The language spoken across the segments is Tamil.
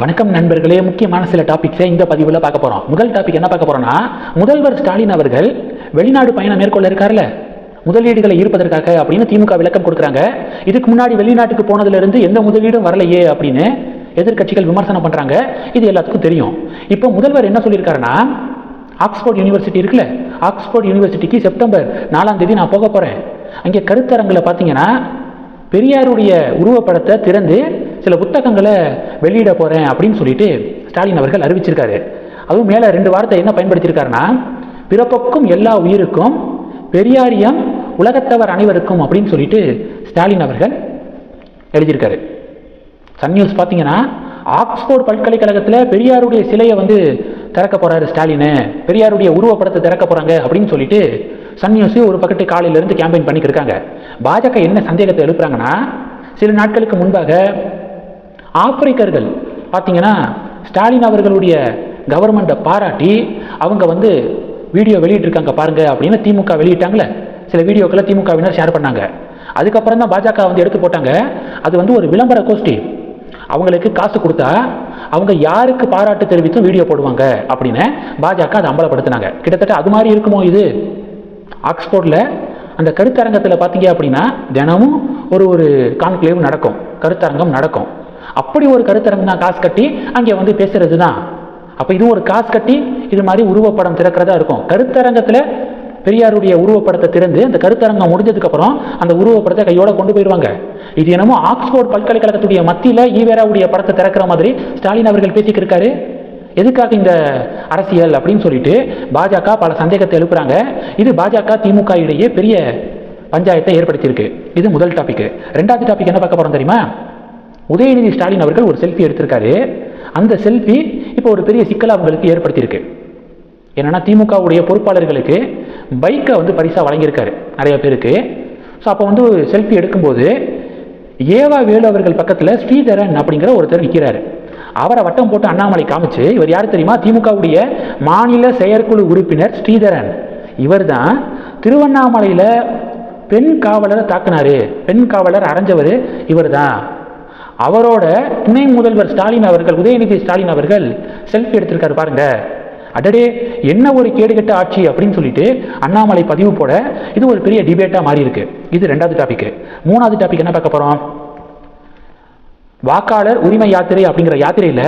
வணக்கம் நண்பர்களே முக்கியமான சில டாபிக்ஸை இந்த பதிவில் பார்க்க போகிறோம் முதல் டாபிக் என்ன பார்க்க போகிறோம்னா முதல்வர் ஸ்டாலின் அவர்கள் வெளிநாடு பயணம் மேற்கொள்ள இருக்கார்ல? முதலீடுகளை ஈர்ப்பதற்காக அப்படின்னு திமுக விளக்கம் கொடுக்குறாங்க. இதுக்கு முன்னாடி வெளிநாட்டுக்கு போனதுலேருந்து எந்த முதலீடும் வரலையே அப்படின்னு எதிர்க்கட்சிகள் விமர்சனம் பண்ணுறாங்க இது எல்லாத்துக்கும் தெரியும். இப்போ முதல்வர் என்ன சொல்லியிருக்காருன்னா ஆக்ஸ்போர்ட் யூனிவர்சிட்டி இருக்குல்ல? ஆக்ஸ்போர்ட் யூனிவர்சிட்டிக்கு செப்டம்பர் நாலாம் தேதி நான் போக போகிறேன் அங்கே கருத்தரங்கில் பார்த்தீங்கன்னா பெரியாருடைய உருவப்படத்தை திறந்து சில புத்தகங்களை வெளியிட போகிறேன் அப்படின்னு சொல்லிட்டு ஸ்டாலின் அவர்கள் அறிவிச்சிருக்காரு. அதுவும் மேலே ரெண்டு வார்த்தை என்ன பயன்படுத்தியிருக்காருன்னா பிறப்புக்கும் எல்லா உயிருக்கும் பெரியாரியம் உலகத்தவர் அனைவருக்கும் அப்படின்னு சொல்லிட்டு ஸ்டாலின் அவர்கள் எழுதியிருக்காரு. சன் நியூஸ் பார்த்தீங்கன்னா ஆக்ஸ்போர்ட் பல்கலைக்கழகத்தில் பெரியாருடைய சிலையை வந்து திறக்க போகிறாரு ஸ்டாலின். பெரியாருடைய உருவப்படத்தை திறக்க போகிறாங்க அப்படின்னு சொல்லிட்டு சன் நியூஸ் ஒரு பக்கத்து காலையிலேருந்து கேம்பெயின் பண்ணிக்கிருக்காங்க பாஜக என்ன சந்தேகத்தை எழுப்புறாங்கன்னா சில நாட்களுக்கு முன்பாக ஆப்பிரிக்கர்கள் பார்த்தீங்கன்னா ஸ்டாலின் அவர்களுடைய கவர்மெண்ட்டை பாராட்டி அவங்க வந்து வீடியோ வெளியிட்டிருக்காங்க பாருங்க அப்படின்னு திமுக வெளியிட்டாங்களே சில வீடியோக்களை திமுகவினர் ஷேர் பண்ணாங்க. அதுக்கப்புறம் தான் பாஜக வந்து எடுத்து போட்டாங்க. அது வந்து ஒரு விளம்பர கோஷ்டி. அவங்களுக்கு காசு கொடுத்தா அவங்க யாருக்கு பாராட்டு தெரிவித்தும் வீடியோ போடுவாங்க அப்படின்னு பாஜக அதை அம்பலப்படுத்தினாங்க. கிட்டத்தட்ட அது மாதிரி இருக்குமோ இது? ஆக்ஸ்போர்டில் அந்த கருத்தரங்கத்தில் பார்த்தீங்க அப்படின்னா தினமும் ஒரு ஒரு கான்க்ளேவ் நடக்கும். கருத்தரங்கம் நடக்கும். அப்படி ஒரு கருத்தரங்கு தான் காசு கட்டி அங்கே வந்து பேசுறது தான் அப்போ இது ஒரு காசு கட்டி இது மாதிரி உருவப்படம் திறக்கிறதா இருக்கும். கருத்தரங்கத்தில் பெரியாருடைய உருவப்படத்தை திறந்து அந்த கருத்தரங்கம் முடிஞ்சதுக்கப்புறம் அந்த உருவப்படத்தை கையோட கொண்டு போயிடுவாங்க. இது என்னமோ ஆக்ஸ்போர்ட் பல்கலைக்கழகத்துடைய மத்தியில் ஈவேராவுடைய படத்தை திறக்கிற மாதிரி ஸ்டாலின் அவர்கள் பேசிக்கிருக்காரு எதுக்காக இந்த அரசியல் அப்படின்னு சொல்லிட்டு பாஜக பல சந்தேகத்தை எழுப்புறாங்க. இது பாஜக திமுக இடையே பெரிய பஞ்சாயத்தை ஏற்படுத்தியிருக்கு. இது முதல் டாபிக் ரெண்டாவது டாபிக் என்ன பார்க்க போறோம் தெரியுமா? உதயநிதி ஸ்டாலின் அவர்கள் ஒரு செல்ஃபி எடுத்திருக்காரு. அந்த செல்ஃபி இப்போ ஒரு பெரிய சிக்கலை அவங்களுக்கு ஏற்படுத்தியிருக்கு. என்னென்னா திமுகவுடைய பொறுப்பாளர்களுக்கு பைக்கை வந்து பரிசாக வழங்கியிருக்காரு நிறைய பேருக்கு. ஸோ அப்போ வந்து செல்ஃபி எடுக்கும்போது ஏவா வேலு அவர்கள் பக்கத்தில் ஸ்ரீதரன் அப்படிங்கிற ஒருத்தர் நிற்கிறாரு அவரை வட்டம் போட்டு அண்ணாமலை காமிச்சு இவர் யார் தெரியுமா? திமுகவுடைய மாநில செயற்குழு உறுப்பினர் ஸ்ரீதரன். இவர் தான் திருவண்ணாமலையில் பெண் காவலரை தாக்குனாரு. பெண் காவலர் அரைஞ்சவர் இவர் தான் அவரோட துணை முதல்வர் ஸ்டாலின் அவர்கள் உதயநிதி ஸ்டாலின் அவர்கள் செல்ஃபி எடுத்திருக்காரு பாருங்க. அடடே என்ன ஒரு கேடுகட்ட ஆட்சி அப்படின்னு சொல்லிட்டு அண்ணாமலை பதிவு போட இது ஒரு பெரிய டிபேட்டாக மாறி இருக்கு இது ரெண்டாவது டாபிக் மூணாவது டாபிக் என்ன பார்க்க போகிறோம் வாக்காளர் உரிமை யாத்திரை அப்படிங்கிற யாத்திரையில்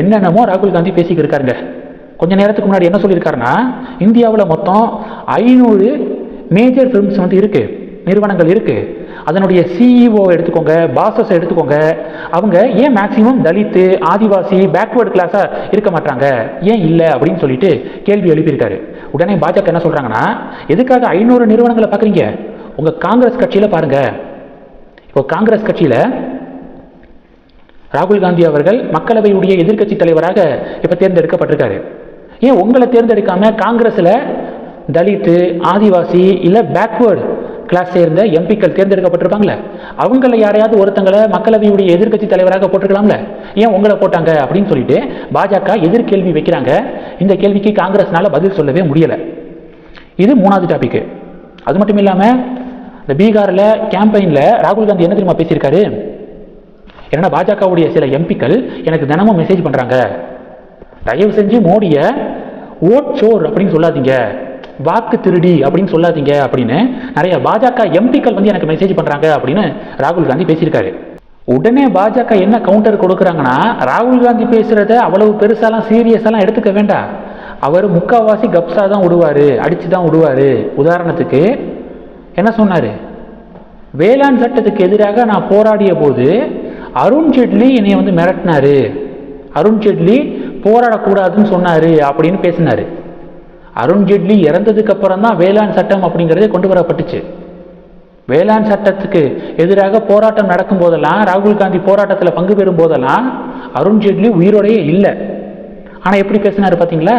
என்னென்னமோ ராகுல் காந்தி பேசிக்கிட்டு இருக்காருங்க. கொஞ்ச நேரத்துக்கு முன்னாடி என்ன சொல்லியிருக்காருன்னா இந்தியாவில் மொத்தம் ஐநூறு மேஜர் ஃபிலிம்ஸ் வந்து இருக்குது நிறுவனங்கள் இருக்குது அதனுடைய சிஇஓ எடுத்துக்கோங்க பாசஸ் எடுத்துக்கோங்க. அவங்க ஏன் மேக்சிமம் தலித்து ஆதிவாசி பேக்வேர்டு கிளாஸாக இருக்க மாட்டாங்க ஏன் இல்லை அப்படின்னு சொல்லிட்டு கேள்வி எழுப்பியிருக்காரு. உடனே பாஜக என்ன சொல்கிறாங்கன்னா எதுக்காக ஐநூறு நிறுவனங்களை பார்க்குறீங்க? உங்கள் காங்கிரஸ் கட்சியில் பாருங்கள் இப்போ காங்கிரஸ் கட்சியில் ராகுல் காந்தி அவர்கள் மக்களவையுடைய எதிர்க்கட்சி தலைவராக இப்போ தேர்ந்தெடுக்கப்பட்டிருக்காரு. ஏன் உங்களை தேர்ந்தெடுக்காம காங்கிரஸில் தலித்து ஆதிவாசி இல்லை பேக்வேர்டு கிளாஸ் சேர்ந்த எம்பிக்கள் தேர்ந்தெடுக்கப்பட்டிருப்பாங்களே? அவங்கள யாரையாவது ஒருத்தங்களை மக்களவையுடைய எதிர்க்கட்சி தலைவராக போட்டிருக்கலாம்ல? ஏன் உங்களை போட்டாங்க அப்படின்னு சொல்லிட்டு பாஜக எதிர்கேள்வி வைக்கிறாங்க. இந்த கேள்விக்கு காங்கிரஸ்னால பதில் சொல்லவே முடியலை. இது மூணாவது டாபிக் அது மட்டும் இல்லாமல் இந்த பீகாரில் கேம்பெயினில் ராகுல் காந்தி என்ன தெரியுமா பேசியிருக்காரு? ஏன்னா பாஜகவுடைய சில எம்பிக்கள் எனக்கு தினமும் மெசேஜ் பண்ணுறாங்க தயவு செஞ்சு மோடியை ஓட் சோர் அப்படின்னு சொல்லாதீங்க. வாக்கு திருடி அப்படின்னு சொல்லாதீங்க அப்படின்னு நிறைய பாஜக எம்பிக்கள் வந்து எனக்கு மெசேஜ் பண்ணுறாங்க அப்படின்னு ராகுல் காந்தி பேசியிருக்காரு. உடனே பாஜக என்ன கவுண்டர் கொடுக்குறாங்கன்னா ராகுல் காந்தி பேசுகிறத அவ்வளவு பெருசாலாம் சீரியஸாலாம் எடுத்துக்க வேண்டாம். அவர் முக்காவாசி கப்ஸா தான் விடுவார் அடித்து தான் விடுவார். உதாரணத்துக்கு என்ன சொன்னார்? வேளாண் சட்டத்துக்கு எதிராக நான் போராடிய போது அருண் ஜேட்லி என்னை வந்து மிரட்டினாரு. அருண்ஜேட்லி போராடக்கூடாதுன்னு சொன்னார் அப்படின்னு பேசினார். அருண்ஜேட்லி இறந்ததுக்கு அப்புறம் தான் வேளாண் சட்டம் அப்படிங்கிறதே கொண்டு வரப்பட்டுச்சு. வேளாண் சட்டத்துக்கு எதிராக போராட்டம் நடக்கும் போதெல்லாம் ராகுல் காந்தி போராட்டத்தில் பங்கு பெறும் போதெல்லாம் அருண் ஜேட்லி உயிரோடையே இல்லை. ஆனால் எப்படி பேசினார் பார்த்தீங்களா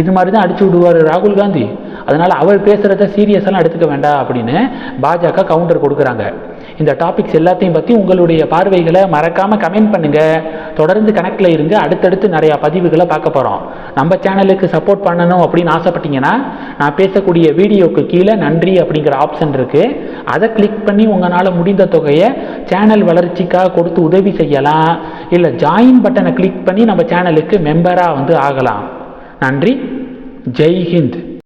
இது மாதிரி தான் அடிச்சு விடுவார் ராகுல் காந்தி. அதனால் அவர் பேசுகிறத சீரியஸெல்லாம் எடுத்துக்க வேண்டாம் அப்படின்னு பாஜக கவுண்டர் கொடுக்குறாங்க. இந்த டாபிக்ஸ் எல்லாத்தையும் பற்றி உங்களுடைய பார்வைகளை மறக்காமல் கமெண்ட் பண்ணுங்கள் தொடர்ந்து கணக்கில் இருங்க. அடுத்தடுத்து நிறையா பதிவுகளை பார்க்க போகிறோம் நம்ம சேனலுக்கு சப்போர்ட் பண்ணணும் அப்படின்னு ஆசைப்பட்டீங்கன்னா நான் பேசக்கூடிய வீடியோக்கு கீழே நன்றி அப்படிங்கிற ஆப்ஷன் இருக்குது அதை கிளிக் பண்ணி உங்களால் முடிந்த தொகையை சேனல் வளர்ச்சிக்காக கொடுத்து உதவி செய்யலாம். இல்லை ஜாயின் பட்டனை கிளிக் பண்ணி நம்ம சேனலுக்கு மெம்பராக வந்து ஆகலாம். நன்றி. ஜெய் ஹிந்த்.